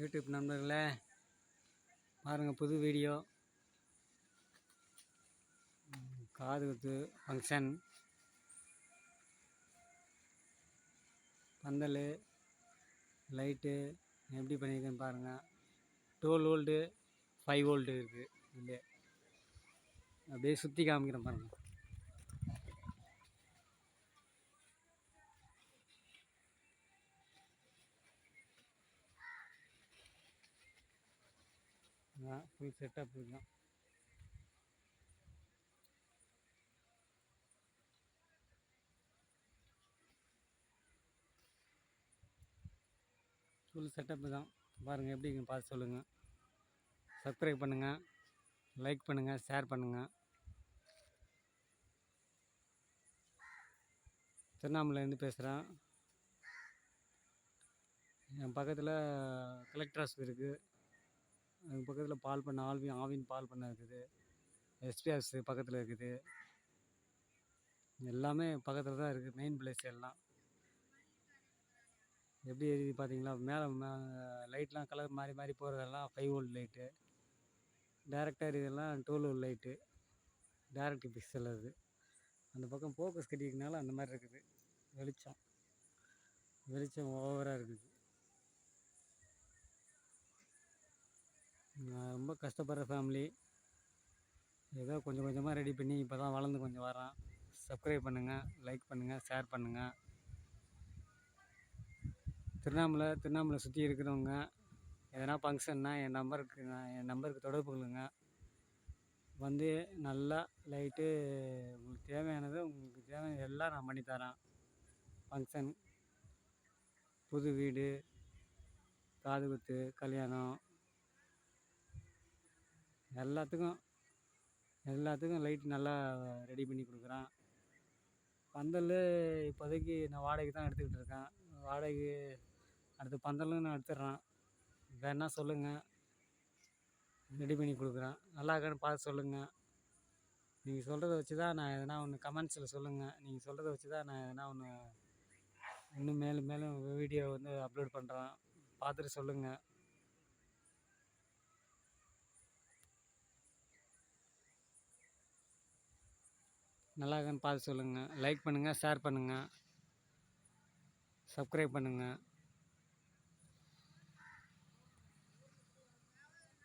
YouTube நண்பர்களே பாருங்கள் புது வீடியோ. காது குத்து ஃபங்க்ஷன் பந்தல் லைட்டு எப்படி பண்ணியிருக்கேன்னு பாருங்கள் டுவெல் வோல்ட்டு ஃபைவ் வோல்ட்டு இருக்குது இதில் அப்படியே சுற்றி காமிக்கிறேன் பாருங்கள் அதான் ஃபுல் செட்டப் இதுதான். ஃபுல் செட்டப் தான். பாருங்கள் எப்படி பார்த்து சொல்லுங்கள் சப்ஸ்கிரைப் பண்ணுங்கள் லைக் பண்ணுங்கள் ஷேர் பண்ணுங்கள் திருவண்ணாமலையிலேருந்து பேசுகிறேன் என் பக்கத்தில் கலெக்டர் ஆஃபீஸ் இருக்குது அதுக்கு பக்கத்தில் பால் பண்ணை ஆல்வின் ஆவின் பால் பண்ணை இருக்குது. எஸ்பிஎஸ் பக்கத்தில் இருக்குது. எல்லாமே பக்கத்தில் தான் இருக்குது மெயின் பிளேஸ் எல்லாம். எப்படி எரியுது பார்த்தீங்களா மேலே லைட்லாம் கலர் மாறி மாறி போகிறதெல்லாம் ஃபைவ் வோல்ட் லைட்டு டேரக்டாக இதெல்லாம் tool volt light direct pixel அது. அந்த பக்கம் ஃபோக்கஸ் கட்டிக்கிறதுனால அந்த மாதிரி இருக்குது. வெளிச்சம். வெளிச்சம் ஓவராக இருக்குது நான் ரொம்ப கஷ்டப்படுற ஃபேமிலி ஏதோ கொஞ்சம் கொஞ்சமாக ரெடி பண்ணி இப்போ தான் வளர்ந்து கொஞ்சம் வரேன் சப்ஸ்கிரைப் பண்ணுங்கள் லைக் பண்ணுங்கள் ஷேர் பண்ணுங்கள் திருவண்ணாமலை திருவண்ணாமலை சுற்றி இருக்கிறவங்க எதனா ஃபங்க்ஷன்னா என் நம்பருக்கு நான் என் நம்பருக்கு தொடர்பு கொள்ளுங்க. வந்து நல்லா லைட்டு உங்களுக்கு தேவையானது உங்களுக்கு தேவையான எல்லாம் நான் பண்ணித்தரேன் ஃபங்க்ஷன் புது வீடு காதுகுத்து கல்யாணம் எல்லாத்துக்கும் எல்லாத்துக்கும் லைட் நல்லா ரெடி பண்ணி கொடுக்குறேன். பந்தல் இப்போதைக்கு நான் வாடகைக்கு தான் எடுத்துக்கிட்டு இருக்கேன். வாடகை அடுத்து பந்தலும் நான் எடுத்துடுறேன். வேணா சொல்லுங்கள் ரெடி பண்ணி கொடுக்குறேன். நல்லா இருக்கான்னு பார்த்து சொல்லுங்கள் நீங்கள் சொல்கிறத வச்சு தான் நான் எதனா ஒன்று கமெண்ட்ஸில் சொல்லுங்கள் நீங்கள் சொல்கிறத வச்சு தான் நான் எதனா ஒன்று இன்னும் மேலும் மேலும் வீடியோ வந்து அப்லோட் பண்ணுறேன் பார்த்துட்டு சொல்லுங்கள் நல்லா இருக்கான்னு பார்த்து சொல்லுங்கள் லைக் பண்ணுங்கள் ஷேர் பண்ணுங்கள் சப்ஸ்கிரைப் பண்ணுங்கள்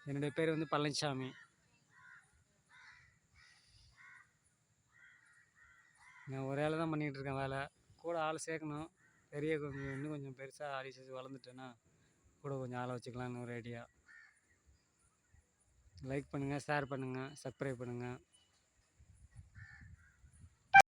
என்னுடைய பேர் வந்து பழனிசாமி நான் ஒரே வேலை தான் பண்ணிகிட்ருக்கேன் வேலை. கூட ஆள் சேர்க்கணும். பெரிய கொஞ்சம் இன்னும் கொஞ்சம் பெருசாக ஆடி சேர்த்து வளர்ந்துட்டேன்னா கூட கொஞ்சம் ஆளை வச்சுக்கலான்னு ஒரு ஐடியா லைக் பண்ணுங்கள் ஷேர் பண்ணுங்கள் சப்ஸ்கிரைப் பண்ணுங்கள்